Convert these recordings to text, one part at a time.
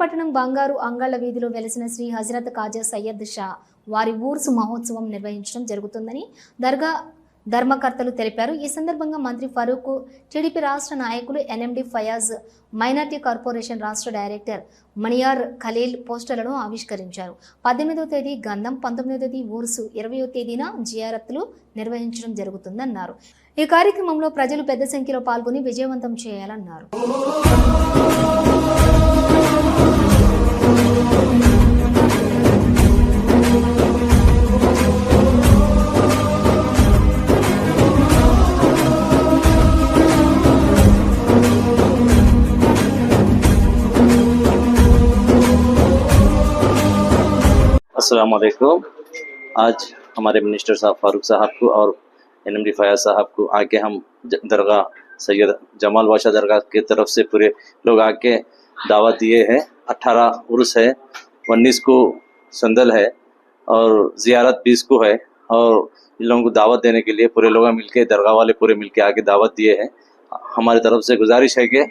పట్టణం బంగారు అంగళ్ళ వీధిలో వెలిసిన శ్రీ హజరత్ కాజా సయ్యద్ షా వారి ఊర్సు మహోత్సవం నిర్వహించడం జరుగుతుందని దర్గా ధర్మకర్తలు తెలిపారు. ఈ సందర్భంగా మంత్రి ఫరూక్ టీడీపీ రాష్ట్ర నాయకులు ఎన్ఎండి ఫయాజ్ మైనార్టీ కార్పొరేషన్ రాష్ట్ర డైరెక్టర్ మణియార్ ఖలీల్ పోస్టర్లను ఆవిష్కరించారు. పద్దెనిమిదవ తేదీ గంధం పంతొమ్మిదవ తేదీ ఊర్సు ఇరవయో తేదీన జియారత్లు నిర్వహించడం జరుగుతుందన్నారు. ఈ కార్యక్రమంలో ప్రజలు పెద్ద సంఖ్యలో పాల్గొని విజయవంతం చేయాలన్నారు. अस्सलाम वालेकुम आज हमारे मिनिस्टर साहब फारूक साहब को और एन एम डी फयाज साहब को आके हम दरगाह, सैयद जमाल बादशाह दरगाह की तरफ़ से पूरे लोग आके दावत दिए हैं। अट्ठारह उर्स है, उन्नीस को संदल है और ज़ियारत बीस को है और इन लोगों को दावत देने के लिए पूरे लोग मिलके, दरगाह वाले पूरे मिलके आके दावत दिए हैं। हमारी तरफ़ से गुजारिश है कि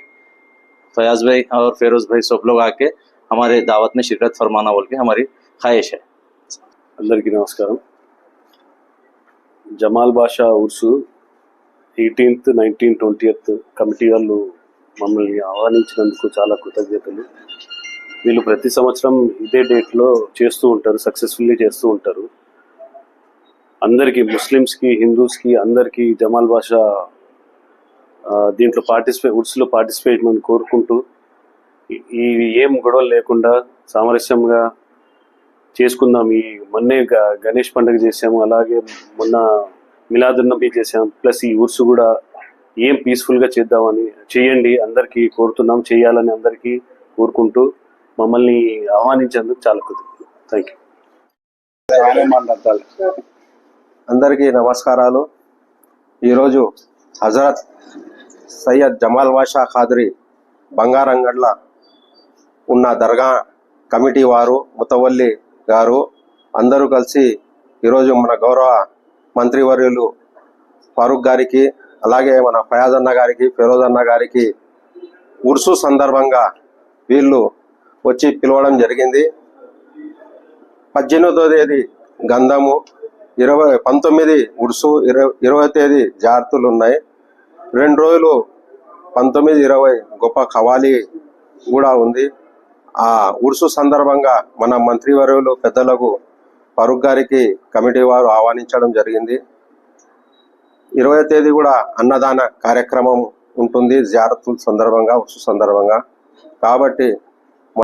फयाज भाई और फेरोज भाई सब लोग आके हमारे दावत में शिरकत फरमाना बोल के हमारी హాయేష అందరికీ నమస్కారం. Jamal Basha Urs eighteenth nineteenth twentieth committee వాళ్ళు మమ్మల్ని ఆహ్వానించినందుకు చాలా కృతజ్ఞతలు. వీళ్ళు ప్రతి సంవత్సరం ఇదే డేట్లో చేస్తూ ఉంటారు సక్సెస్ఫుల్లీ చేస్తూ ఉంటారు. అందరికీ ముస్లిమ్స్కి హిందూస్కి అందరికీ జమాల్ బాషా దీంట్లో పార్టిసిపే ఉడ్స్లో పార్టిసిపేట్ మనం కోరుకుంటూ ఈ ఏం గొడవలు లేకుండా సామరస్యంగా చేసుకుందాం ఈ మొన్నే గ- గణేష్ పండుగ చేసాము అలాగే మొన్న మిలాదున్నబీ చేసాం ప్లస్ ఈ ఉర్సు కూడా ఏం పీస్ఫుల్గా చేద్దామని చేయండి అందరికీ కోరుతున్నాం చేయాలని అందరికీ కోరుకుంటూ మమ్మల్ని ఆహ్వానించేందుకు చాలా కృతజ్ఞతలు. థ్యాంక్ యూ అందరికీ నమస్కారాలు. ఈరోజు హజరత్ సయ్యద్ జమాల్ బాషా ఖాద్రి బంగారంగడ్ల ఉన్న దర్గా కమిటీ వారు ముతవల్లి గారు అందరూ కలిసి ఈరోజు మన గౌరవ మంత్రివర్యులు ఫారూక్ గారికి అలాగే మన ఫయాజ్ అన్న గారికి ఫిరోజ్ అన్న గారికి ఉర్సు సందర్భంగా వీళ్ళు వచ్చి పిలవడం జరిగింది. పద్దెనిమిదో తేదీ గంధము ఇరవై పంతొమ్మిది ఉడుసు ఇరవై ఇరవై తేదీ జాగ్రత్తలు ఉన్నాయి. రెండు రోజులు పంతొమ్మిది ఇరవై గొప్ప కవాలి కూడా ఉంది. ఆ ఉరుసు సందర్భంగా మన మంత్రివర్యులు పెద్దలకు ఫరూక్ గారికి కమిటీ వారు ఆహ్వానించడం జరిగింది. ఇరవై తేదీ కూడా అన్నదాన కార్యక్రమం ఉంటుంది జాగ్రత్తల సందర్భంగా ఉరుసు సందర్భంగా. కాబట్టి